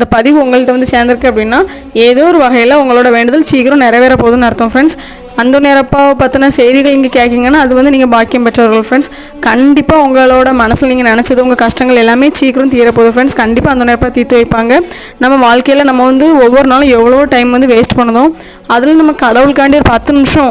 இந்த பதிவு உங்கள்கிட்ட வந்து சேர்ந்துருக்கு அப்படின்னா ஏதோ ஒரு வகையில் உங்களோட வேண்டுதல் சீக்கிரம் நிறைவேற போகுதுன்னு அர்த்தம் ஃப்ரெண்ட்ஸ் அந்த நேரப்பாவை பற்றின செய்திகள் இங்கே கேட்கிங்கன்னா அது வந்து நீங்கள் பாக்கியம் பெற்றவர்கள் ஃப்ரெண்ட்ஸ் கண்டிப்பாக உங்களோட மனசில் நீங்கள் நினச்சது உங்கள் கஷ்டங்கள் எல்லாமே சீக்கிரம் தீரப்போகுது ஃப்ரெண்ட்ஸ் கண்டிப்பாக அந்த நேரப்பாக தீர்த்து வைப்பாங்க. நம்ம வாழ்க்கையில் நம்ம வந்து ஒவ்வொரு நாளும் எவ்வளோ டைம் வந்து வேஸ்ட் பண்ணுதோம். அதில் நம்ம கடவுளுக்காண்டி ஒரு பத்து நிமிஷம்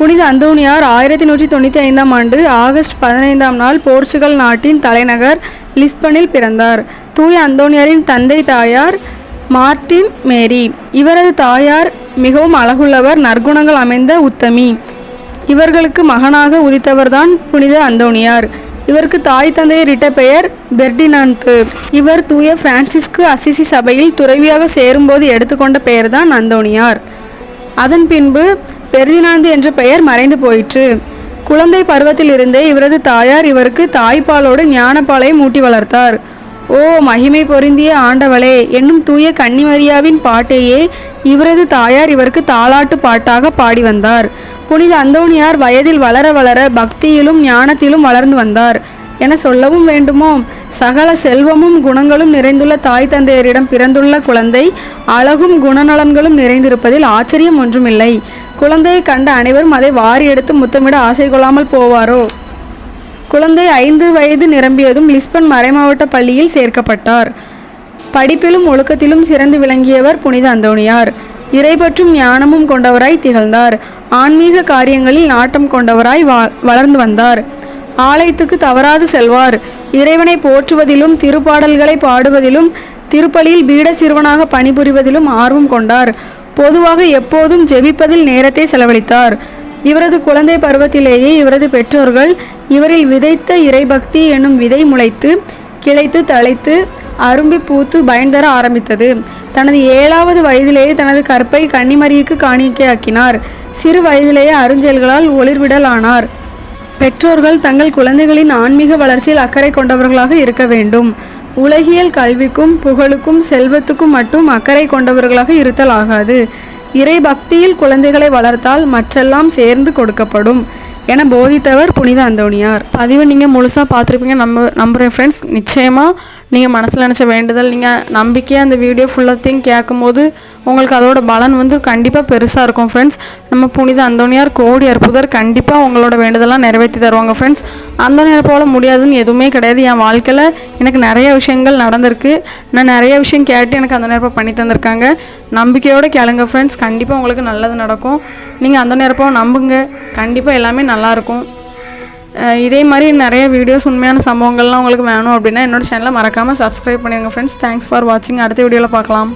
புனித அந்தோனியார் ஆயிரத்தி நூற்றி தொண்ணூற்றி ஐந்தாம் ஆண்டு ஆகஸ்ட் பதினைந்தாம் நாள் போர்ச்சுகல் நாட்டின் தலைநகர் லிஸ்பனில் பிறந்தார். தூய அந்தோனியாரின் தந்தை தாயார் மார்டின் மேரி. இவரது தாயார் மிகவும் அழகுள்ளவர் நற்குணங்கள் அமைந்த உத்தமி. இவர்களுக்கு மகனாக உதித்தவர்தான் புனித அந்தோனியார். இவருக்கு தாய் தந்தையர் இட்ட பெயர் பெர்டினாந்து. இவர் தூய பிரான்சிஸ்கு அசிசி சபையில் துறவியாக சேரும்போது எடுத்துக்கொண்ட பெயர்தான் அந்தோனியார். அதன் பின்பு பெர்தினாந்து என்ற பெயர் மறைந்து போயிற்று. குழந்தை பருவத்திலிருந்தே இவரது தாயார் இவருக்கு தாய்ப்பாலோடு ஞானப்பாலை மூட்டி வளர்த்தார். ஓ மகிமை பொருந்திய ஆண்டவளே என்னும் தூய கன்னிமரியாவின் பாட்டையே இவரது தாயார் இவருக்கு தாலாட்டு பாட்டாக பாடி வந்தார். புனித அந்தோனியார் வயதில் வளர வளர பக்தியிலும் ஞானத்திலும் வளர்ந்து வந்தார். என சொல்லவும் வேண்டுமோ? சகல செல்வமும் குணங்களும் நிறைந்துள்ள தாய் தந்தையரிடம் பிறந்துள்ள குழந்தை அழகும் குணநலன்களும் நிறைந்திருப்பதில் ஆச்சரியம் ஒன்றுமில்லை. குழந்தையை கண்ட அனைவரும் அதை வாரி எடுத்து முத்தமிட ஆசை கொள்ளாமல் போவாரோ? குழந்தை ஐந்து வயது நிரம்பியதும் லிஸ்பன் மறைமாவட்ட பள்ளியில் சேர்க்கப்பட்டார். படிப்பிலும் ஒழுக்கத்திலும் சிறந்து விளங்கியவர் புனித அந்தோணியார். இறைபற்றும் ஞானமும் கொண்டவராய் திகழ்ந்தார். ஆன்மீக காரியங்களில் நாட்டம் கொண்டவராய் வளர்ந்து வந்தார். ஆலயத்துக்கு தவறாது செல்வார். இறைவனை போற்றுவதிலும் திருப்பாடல்களை பாடுவதிலும் திருப்பலியில் பீட சிறுவனாக பணிபுரிவதிலும் ஆர்வம் கொண்டார். பொதுவாக எப்போதும் ஜெபிப்பதில் நேரத்தை செலவழித்தார். இவரது குழந்தை பருவத்திலேயே இவரது பெற்றோர்கள் இவரில் விதைத்த இறைபக்தி என்னும் விதை முளைத்து கிளைத்து தழைத்து அரும்பி பூத்து பயன்தர ஆரம்பித்தது. தனது ஏழாவது வயதிலேயே தனது கற்பை கன்னிமரிக்கு காணிக்கையாக்கினார். சிறு வயதிலேயே அருஞ்செயல்களால் ஒளிர்விடலானார். பெற்றோர்கள் தங்கள் குழந்தைகளின் ஆன்மீக வளர்ச்சியில் அக்கறை கொண்டவர்களாக இருக்க வேண்டும். உலகியல் கல்விக்கும் புகழுக்கும் செல்வத்துக்கும் மட்டும் அக்கறை கொண்டவர்களாக இருத்தல் ஆகாது. இறை பக்தியில் குழந்தைகளை வளர்த்தால் மற்றெல்லாம் சேர்ந்து கொடுக்கப்படும் என போதித்தவர் புனித அந்தோணியார். பதிவு நீங்கள் முழுசாக பார்த்துருப்பீங்க. நம்ப நம்புகிறேன் ஃப்ரெண்ட்ஸ் நிச்சயமாக நீங்கள் மனசில் நினச்ச வேண்டுதல் நீங்கள் நம்பிக்கையாக அந்த வீடியோ ஃபுல்லாத்தையும் கேட்கும்போது உங்களுக்கு அதோட பலன் வந்து கண்டிப்பாக பெருசாக இருக்கும் ஃப்ரெண்ட்ஸ் நம்ம புனித அந்தோனியார் கோடி புதர் கண்டிப்பாக உங்களோட வேண்டுதலாம் நிறைவேற்றி தருவாங்க ஃப்ரெண்ட்ஸ் அந்தோனியார் போல முடியாதுன்னு எதுவுமே கிடையாது. என் வாழ்க்கையில் எனக்கு நிறைய விஷயங்கள் நடந்திருக்கு. நான் நிறைய விஷயம் கேட்டு எனக்கு அந்த நேரப்போ பண்ணி தந்திருக்காங்க. நம்பிக்கையோடு கேளுங்க ஃப்ரெண்ட்ஸ் கண்டிப்பாக உங்களுக்கு நல்லது நடக்கும். நீங்கள் அந்த நேரப்போ நம்புங்க. கண்டிப்பாக எல்லாமே நல்லாயிருக்கும் இதே மாதிரி நிறைய வீடியோஸ் உண்மையான சம்பவங்கள்லாம் உங்களுக்கு வேணும் அப்படின்னா என்னோட சேனலை மறக்காமல் சப்ஸ்கிரைப் பண்ணிடுங்க ஃப்ரெண்ட்ஸ் தேங்க்ஸ் ஃபார் வாட்சிங் அடுத்த வீடியோவில் பார்க்கலாம்.